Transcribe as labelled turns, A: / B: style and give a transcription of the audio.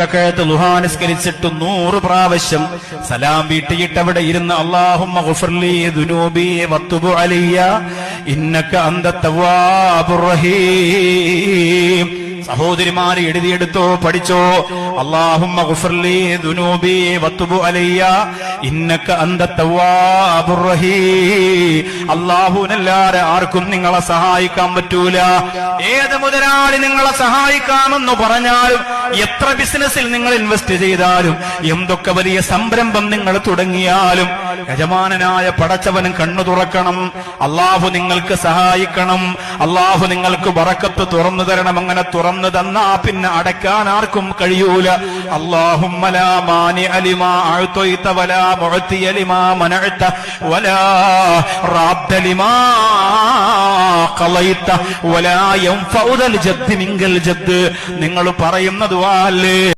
A: റക്കഅത്ത് ലുഹാ നിസ്കരിച്ചിട്ട് നൂറ് പ്രാവശ്യം സലാം വീട്ടിയിട്ട് അവിടെ ഇരുന്ന് അന്ത റഹീം. സഹോദരിമാരെ എഴുതിയെടുത്തോ പഠിച്ചോ. അന്ത തവ്വാബുർ ആർക്കും നിങ്ങളെ സഹായിക്കാൻ പറ്റൂല. ഏത് മുതലാളി നിങ്ങളെ സഹായിക്കാമെന്ന് പറഞ്ഞാലും എത്ര ബിസിനസ്സിൽ നിങ്ങൾ ഇൻവെസ്റ്റ് ചെയ്താലും എന്തൊക്കെ വലിയ സംരംഭം നിങ്ങൾ തുടങ്ങിയാലും യജമാനനായ പടച്ചവനും കണ്ണു തുറക്കണം. അള്ളാഹു നിങ്ങൾക്ക് സഹായിക്കണം. അള്ളാഹു നിങ്ങൾക്ക് വറക്കത്ത് തുറന്നു തരണം. അങ്ങനെ തുറന്നു തന്നാ പിന്നെ അടയ്ക്കാൻ ആർക്കും കഴിയൂല. അള്ളാഹും നിങ്ങൾ പറയുന്നത് വാല്ലേ